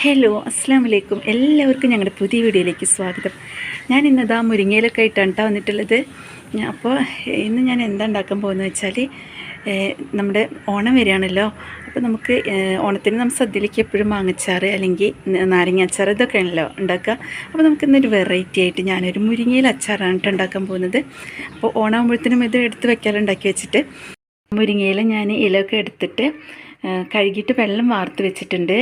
Hello അസ്സാം വലൈക്കും എല്ലാവർക്കും ഞങ്ങളുടെ പുതിയ വീഡിയോയിലേക്ക് സ്വാഗതം. ഞാൻ ഇന്നതാ മുരിങ്ങയിലൊക്കെ ആയിട്ടാണ് കേട്ടോ വന്നിട്ടുള്ളത്. അപ്പോൾ ഇന്ന് ഞാൻ എന്താ ഉണ്ടാക്കാൻ പോകുന്നത് വെച്ചാൽ നമ്മുടെ ഓണം വരികയാണല്ലോ. അപ്പോൾ നമുക്ക് ഓണത്തിന് നമ്മൾ സദ്യയിലേക്ക് എപ്പോഴും മാങ്ങച്ചാറ് അല്ലെങ്കിൽ നാരങ്ങ അച്ചാർ ഇതൊക്കെ ആണല്ലോ ഉണ്ടാക്കുക. അപ്പോൾ നമുക്ക് ഇന്നൊരു വെറൈറ്റി ആയിട്ട് ഞാനൊരു മുരിങ്ങയിൽ അച്ചാറാണ് ഉണ്ടാക്കാൻ പോകുന്നത്. അപ്പോൾ ഓണാകുമ്പോഴത്തേനും ഇത് എടുത്ത് വെക്കാറുണ്ടാക്കി വെച്ചിട്ട്. മുരിങ്ങയിൽ ഞാൻ ഇലയൊക്കെ എടുത്തിട്ട് കഴുകിയിട്ട് വെള്ളം വാർത്ത് വെച്ചിട്ടുണ്ട്.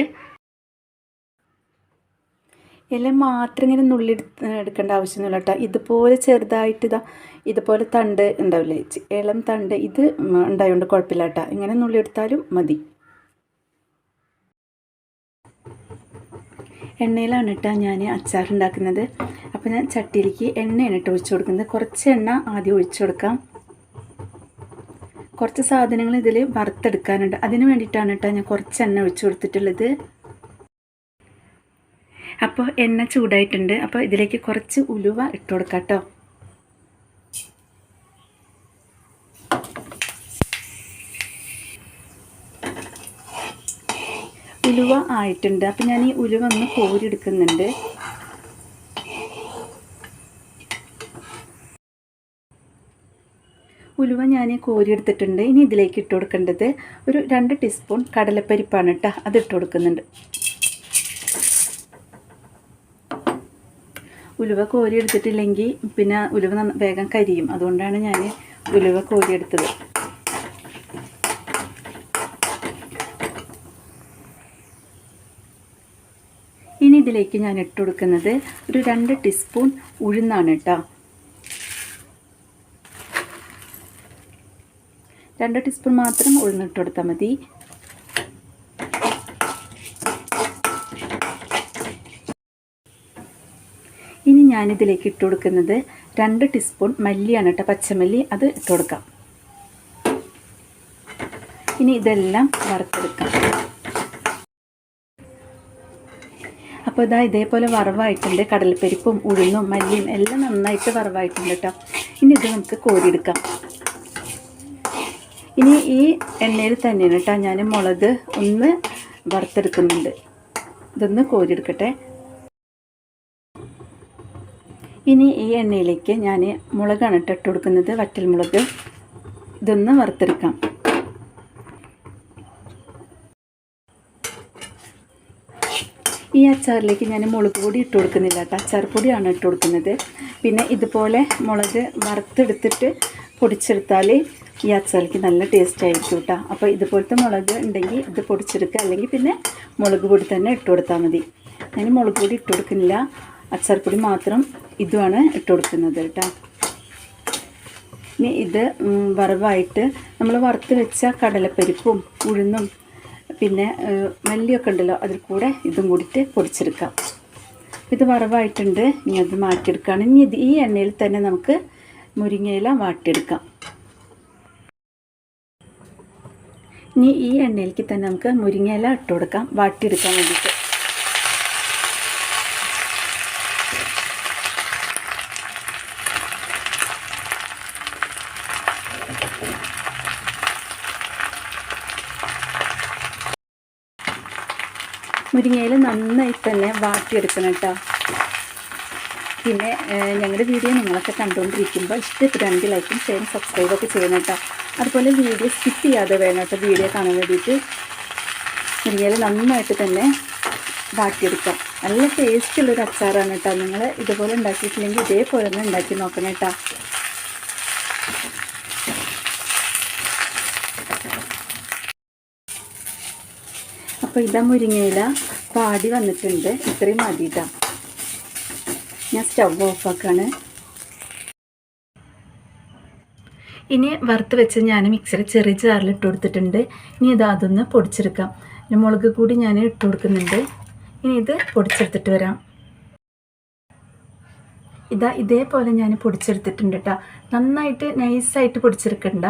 ഇല മാത്രം ഇങ്ങനെ നുള്ളി എടുക്കേണ്ട ആവശ്യമൊന്നുമില്ല കേട്ടോ. ഇതുപോലെ ചെറുതായിട്ട് ഇതാ ഇതുപോലെ തണ്ട് ഉണ്ടാവില്ലേ? ഇളം തണ്ട് ഇത് ഉണ്ടായതുകൊണ്ട് കുഴപ്പമില്ല കേട്ടോ. ഇങ്ങനെ നുള്ളി എടുത്താലും മതി. എണ്ണയിലാണ് കേട്ടോ ഞാൻ അച്ചാർ ഉണ്ടാക്കുന്നത്. അപ്പോൾ ഞാൻ ചട്ടിയിലേക്ക് എണ്ണയാണ് കേട്ടോ ഒഴിച്ചു കൊടുക്കുന്നത്. കുറച്ച് എണ്ണ ആദ്യം ഒഴിച്ചു കൊടുക്കാം. കുറച്ച് സാധനങ്ങൾ ഇതിൽ വറുത്തെടുക്കാനുണ്ട്. അതിന് വേണ്ടിയിട്ടാണ് കേട്ടോ ഞാൻ കുറച്ച് എണ്ണ ഒഴിച്ചു കൊടുത്തിട്ടുള്ളത്. അപ്പോൾ എണ്ണ ചൂടായിട്ടുണ്ട്. അപ്പോൾ ഇതിലേക്ക് കുറച്ച് ഉലുവ ഇട്ട് കൊടുക്കാം കേട്ടോ ഉലുവ ആയിട്ടുണ്ട്. അപ്പം ഞാൻ ഈ ഉലുവ ഒന്ന് കോരിയെടുക്കുന്നുണ്ട്. ഉലുവ ഞാൻ കോരിയെടുത്തിട്ടുണ്ട്. ഇനി ഇതിലേക്ക് ഇട്ട് കൊടുക്കേണ്ടത് ഒരു രണ്ട് ടീസ്പൂൺ കടലപ്പരിപ്പാണ് കേട്ടോ അത് ഇട്ട് കൊടുക്കുന്നുണ്ട്. ഉലുവ കോരിയെടുത്തിട്ടില്ലെങ്കിൽ പിന്നെ ഉലുവ വേഗം കരിയും. അതുകൊണ്ടാണ് ഞാൻ ഉലുവ കോരിയെടുത്തത്. ഇനി ഇതിലേക്ക് ഞാൻ ഇട്ട് കൊടുക്കുന്നത് ഒരു രണ്ട് ടീസ്പൂൺ ഉഴുന്നാണ് കേട്ടോ. രണ്ട് ടീസ്പൂൺ മാത്രം ഉഴുന്നിട്ട് കൊടുത്താൽ മതി. ഞാനിതിലേക്ക് ഇട്ട് കൊടുക്കുന്നത് രണ്ട് ടീസ്പൂൺ മല്ലിയാണ് കേട്ടോ പച്ചമല്ലി. അത് ഇട്ട് കൊടുക്കാം. ഇനി ഇതെല്ലാം വറുത്തെടുക്കാം. അപ്പോൾ ഇതാ ഇതേപോലെ വറവായിട്ടുണ്ട്. കടൽപ്പരിപ്പും ഉഴുന്നും മല്ലിയും എല്ലാം നന്നായിട്ട് വറവായിട്ടുണ്ട് കേട്ടോ. ഇനി ഇത് നമുക്ക് കോരിയെടുക്കാം. ഇനി ഈ എണ്ണയിൽ തന്നെയാണ് കേട്ടോ ഞാൻ മുളക് ഒന്ന് വറുത്തെടുക്കുന്നുണ്ട്. ഇതൊന്ന് കോരിയെടുക്കട്ടെ. ഇനി ഈ എണ്ണയിലേക്ക് ഞാൻ മുളകാണ് ഇട്ട് ഇട്ട് കൊടുക്കുന്നത് വറ്റൽ മുളക്. ഇതൊന്ന് വറുത്തെടുക്കാം. ഈ അച്ചാറിലേക്ക് ഞാൻ മുളക് പൊടി ഇട്ട് കൊടുക്കുന്നില്ല കേട്ടോ. അച്ചാർ പൊടിയാണ് ഇട്ട് കൊടുക്കുന്നത്. പിന്നെ ഇതുപോലെ മുളക് വറുത്തെടുത്തിട്ട് പൊടിച്ചെടുത്താൽ ഈ അച്ചാറിലേക്ക് നല്ല ടേസ്റ്റ് ആയിരിക്കും കേട്ടോ. അപ്പോൾ ഇതുപോലത്തെ മുളക് ഉണ്ടെങ്കിൽ ഇത് പൊടിച്ചെടുക്കുക. അല്ലെങ്കിൽ പിന്നെ മുളക് പൊടി തന്നെ ഇട്ട് കൊടുത്താൽ മതി. ഞാൻ മുളക് പൊടി ഇട്ട് കൊടുക്കുന്നില്ല. അച്ചാർ പൊടി മാത്രം ഇതുമാണ് ഇട്ട് കൊടുക്കുന്നത് കേട്ടോ. ഇനി ഇത് വറവായിട്ട് നമ്മൾ വറുത്ത് വെച്ച കടലപ്പരിപ്പും ഉഴുന്നും പിന്നെ മല്ലിയൊക്കെ ഉണ്ടല്ലോ അതിൽ കൂടെ ഇതും കൂടിയിട്ട് പൊടിച്ചെടുക്കാം. ഇത് വറവായിട്ടുണ്ട്. ഇനി അത് മാറ്റിയെടുക്കുകയാണ് ഇനി ഇത് ഈ എണ്ണയിൽ തന്നെ നമുക്ക് മുരിങ്ങയില വാട്ടിയെടുക്കാം. ഇനി ഈ എണ്ണയിലേക്ക് തന്നെ നമുക്ക് മുരിങ്ങയില ഇട്ട് കൊടുക്കാം. വാട്ടിയെടുക്കാൻ വേണ്ടിയിട്ട്. മുരിങ്ങയില നന്നായി തന്നെ വാട്ടിയെടുക്കണം കേട്ടോ. പിന്നെ ഞങ്ങളുടെ വീഡിയോ നിങ്ങളൊക്കെ കണ്ടുകൊണ്ടിരിക്കുമ്പോൾ ഇഷ്ടപ്പെടുകയാണെങ്കിൽ ലൈക്കും ഷെയറും സബ്സ്ക്രൈബൊക്കെ ചെയ്യണം കേട്ടോ. അതുപോലെ വീഡിയോ സ്കിപ്പ് ചെയ്യാതെ വേണം കേട്ടോ വീഡിയോ കാണാൻ വേണ്ടിയിട്ട്. മുരിങ്ങയിൽ നന്നായിട്ട് തന്നെ വാട്ടിയെടുക്കാം. നല്ല ടേസ്റ്റുള്ളൊരു അച്ചാറാണ് കേട്ടോ. നിങ്ങൾ ഇതുപോലെ ഉണ്ടാക്കിയിട്ടില്ലെങ്കിൽ ഇതേപോലെ തന്നെ ഉണ്ടാക്കി നോക്കണം കേട്ടോ. അപ്പോൾ ഇതാ മുരിങ്ങയില പാടി വന്നിട്ടുണ്ട്. ഇത്രയും മതി ഇതാ ഞാൻ സ്റ്റവ് ഓഫാക്കാണ്. ഇനി വറുത്ത് വെച്ച് ഞാൻ മിക്സിയിൽ ചെറിയ ചാറിൽ ഇട്ട് കൊടുത്തിട്ടുണ്ട്. ഇനി ഇത് അതൊന്ന് പൊടിച്ചെടുക്കാം. മുളക് കൂടി ഞാൻ ഇട്ട് കൊടുക്കുന്നുണ്ട്. ഇനി ഇത് പൊടിച്ചെടുത്തിട്ട് വരാം. ഇതാ ഇതേപോലെ ഞാൻ പൊടിച്ചെടുത്തിട്ടുണ്ട് കേട്ടോ നന്നായിട്ട് നൈസായിട്ട് പൊടിച്ചെടുക്കണ്ട.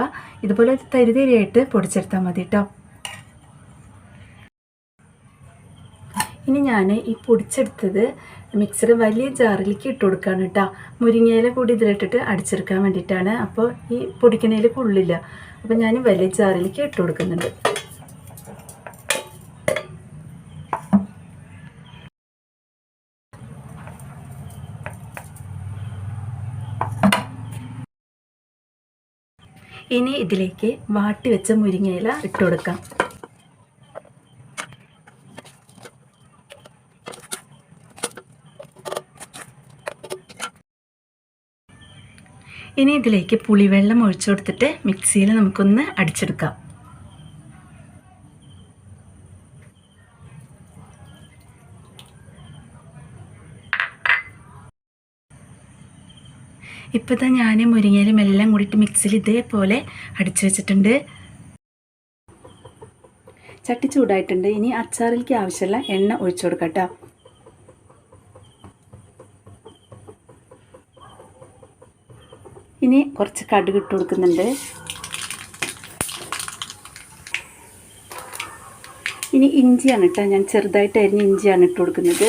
ഇതുപോലെ തരിതരിയായിട്ട് പൊടിച്ചെടുത്താൽ മതി കേട്ടോ ഇനി ഞാൻ ഈ പൊടിച്ചെടുത്തത് മിക്സർ വലിയ ജാറിലേക്ക് ഇട്ട് കൊടുക്കുകയാണ് കേട്ടോ. മുരിങ്ങയില കൂടി ഇതിലിട്ടിട്ട് അടിച്ചെടുക്കാൻ വേണ്ടിയിട്ടാണ്. അപ്പോൾ ഈ പൊടിക്കണയിൽ കൊള്ളില്ല. അപ്പോൾ ഞാൻ വലിയ ജാറിലേക്ക് ഇട്ട് കൊടുക്കുന്നുണ്ട്. ഇനി ഇതിലേക്ക് വാട്ടി വെച്ച മുരിങ്ങയില ഇട്ട് കൊടുക്കാം. ഇനി ഇതിലേക്ക് പുളിവെള്ളം ഒഴിച്ചു കൊടുത്തിട്ട് മിക്സിയിൽ നമുക്കൊന്ന് അടിച്ചെടുക്കാം. ഇപ്പോൾ ഇതാ ഞാൻ മുരിങ്ങയിലും എല്ലാം കൂടിയിട്ട് മിക്സിയിൽ ഇതേപോലെ അടിച്ചു വെച്ചിട്ടുണ്ട്. ചട്ടി ചൂടായിട്ടുണ്ട്. ഇനി അച്ചാറിലേക്ക് ആവശ്യമുള്ള എണ്ണ ഒഴിച്ചു കൊടുക്കാം കേട്ടോ. ഇനി കുറച്ച് കടുക് ഇട്ട് കൊടുക്കുന്നുണ്ട്. ഇനി ഇഞ്ചിയാണ് കേട്ടോ ഞാൻ ചെറുതായിട്ട് അരിഞ്ഞ ഇഞ്ചിയാണ് ഇട്ട് കൊടുക്കുന്നത്.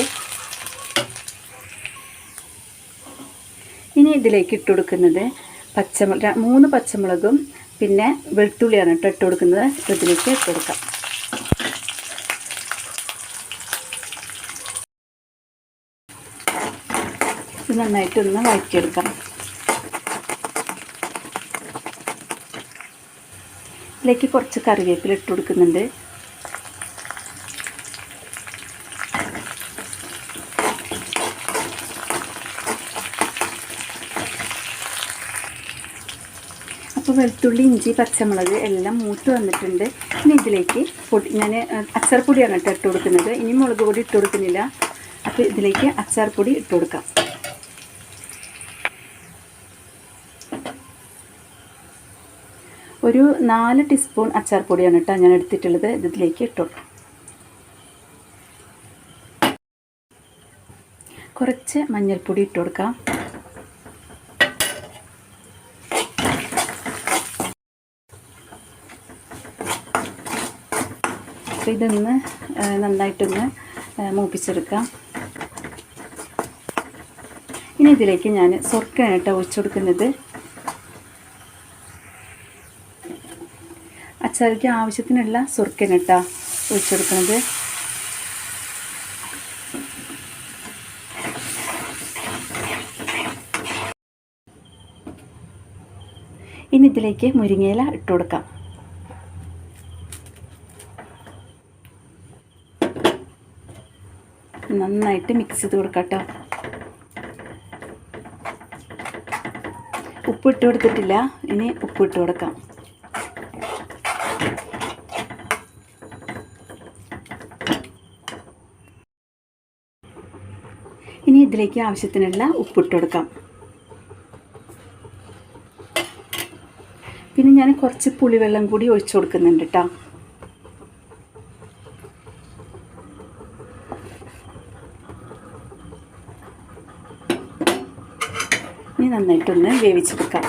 ഇനി ഇതിലേക്ക് ഇട്ട് കൊടുക്കുന്നത് പച്ചമുളക് മൂന്ന് പച്ചമുളകും പിന്നെ വെളുത്തുള്ളിയാണ് കേട്ടോ ഇട്ട് കൊടുക്കുന്നത്. ഇതിലേക്ക് ഇട്ട് കൊടുക്കാം. ഇത് നന്നായിട്ടൊന്ന് വഴറ്റിയെടുക്കാം. ഇതിലേക്ക് കുറച്ച് കറിവേപ്പില ഇട്ട് കൊടുക്കുന്നുണ്ട്. അപ്പോൾ വെളുത്തുള്ളി ഇഞ്ചി പച്ചമുളക് എല്ലാം മൂത്ത് വന്നിട്ടുണ്ട്. ഇനി ഇതിലേക്ക് പൊടി ഞാൻ അച്ചാർ പൊടിയാണ് കേട്ടോ ഇട്ട് കൊടുക്കുന്നത്. ഇനി മുളക് പൊടി ഇട്ട് കൊടുക്കുന്നില്ല. അപ്പോൾ ഇതിലേക്ക് അച്ചാർ പൊടി ഇട്ട് കൊടുക്കാം. ഒരു നാല് ടീസ്പൂൺ അച്ചാർ പൊടിയാണ് കേട്ടോ ഞാൻ എടുത്തിട്ടുള്ളത്. ഇതിലേക്ക് ഇട്ടു. കുറച്ച് മഞ്ഞൾപ്പൊടി ഇട്ട് കൊടുക്കാം. അപ്പോൾ ഇതൊന്ന് നന്നായിട്ടൊന്ന് മൂപ്പിച്ചെടുക്കാം. ഇനി ഇതിലേക്ക് ഞാൻ സ്വർക്കാണ് കേട്ടോ ഒഴിച്ചു കൊടുക്കുന്നത്. അച്ചാറിക്ക് ആവശ്യത്തിനുള്ള സുർക്കൻ കേട്ടോ ഒഴിച്ചു കൊടുക്കുന്നത് ഇനി ഇതിലേക്ക് മുരിങ്ങയില ഇട്ട് കൊടുക്കാം. നന്നായിട്ട് മിക്സ് ചെയ്ത് കൊടുക്കാം കേട്ടോ ഉപ്പിട്ട് കൊടുത്തിട്ടില്ല ഇനി ഉപ്പിട്ട് കൊടുക്കാം. ഇനി ഇതിലേക്ക് ആവശ്യത്തിനുള്ള ഉപ്പിട്ട് കൊടുക്കാം. പിന്നെ ഞാൻ കുറച്ച് പുളിവെള്ളം കൂടി ഒഴിച്ചു കൊടുക്കുന്നുണ്ട് കേട്ടോ ഇനി നന്നായിട്ടൊന്ന് വേവിച്ചെടുക്കാം.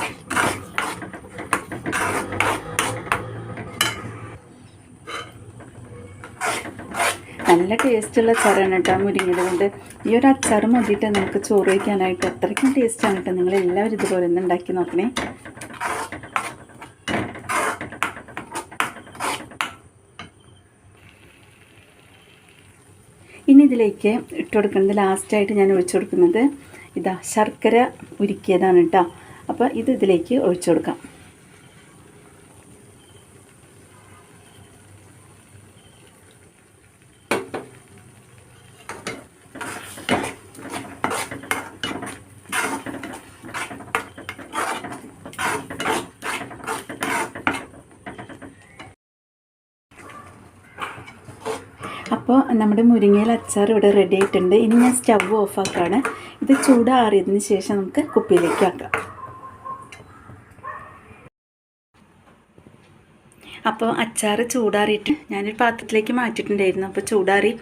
നല്ല ടേസ്റ്റുള്ള അച്ചാറാണ് കേട്ടോ മുരിങ്ങയുടെ കൊണ്ട്. ഈ ഒരു അച്ചാർ മതിയിട്ട് നമുക്ക് ചോറ് വയ്ക്കാനായിട്ട്. അത്രയ്ക്കും ടേസ്റ്റാണ് കേട്ടോ. നിങ്ങൾ എല്ലാവരും ഇതുപോലെ ഒന്ന് ഉണ്ടാക്കി നോക്കണേ. ഇനി ഇതിലേക്ക് ഇട്ട് കൊടുക്കുന്നത് ലാസ്റ്റായിട്ട് ഞാൻ ഒഴിച്ചു കൊടുക്കുന്നത്. ഇതാ ശർക്കര ഉരുക്കിയതാണ് കേട്ടോ. അപ്പോൾ ഇത് ഇതിലേക്ക് ഒഴിച്ചു കൊടുക്കാം. അപ്പോൾ നമ്മുടെ മുരിങ്ങയിൽ അച്ചാർ ഇവിടെ റെഡി ആയിട്ടുണ്ട്. ഇനി ഞാൻ സ്റ്റവ് ഓഫാക്കാണ് ഇത് ചൂടാറിയതിന് ശേഷം നമുക്ക് കുപ്പിയിലേക്ക് ആക്കാം. അപ്പോൾ അച്ചാർ ചൂടാറിയിട്ട് ഞാനൊരു പാത്രത്തിലേക്ക് മാറ്റിയിട്ടുണ്ടായിരുന്നു. അപ്പോൾ ചൂടാറി.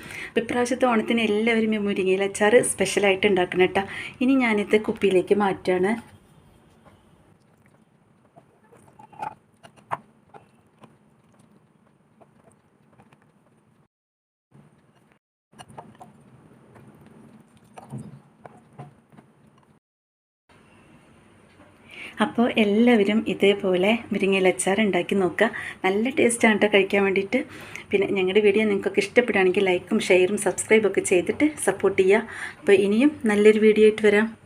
ഇപ്രാവശ്യത്തെ ഓണത്തിന് എല്ലാവരും ഈ മുരിങ്ങയിൽ അച്ചാർ സ്പെഷ്യലായിട്ട് ഉണ്ടാക്കണം കേട്ടോ. ഇനി ഞാനിത് കുപ്പിയിലേക്ക് മാറ്റുകയാണ്. അപ്പോൾ എല്ലാവരും ഇതേപോലെ മുരിങ്ങയില അച്ചാർ ഉണ്ടാക്കി നോക്കുക. നല്ല ടേസ്റ്റാണ് കേട്ടോ കഴിക്കാൻ വേണ്ടിയിട്ട്. പിന്നെ ഞങ്ങളുടെ വീഡിയോ നിങ്ങൾക്കൊക്കെ ഇഷ്ടപ്പെടുകയാണെങ്കിൽ ലൈക്കും ഷെയറും സബ്സ്ക്രൈബൊക്കെ ചെയ്തിട്ട് സപ്പോർട്ട് ചെയ്യുക. അപ്പോൾ ഇനിയും നല്ലൊരു വീഡിയോ ആയിട്ട് വരാം.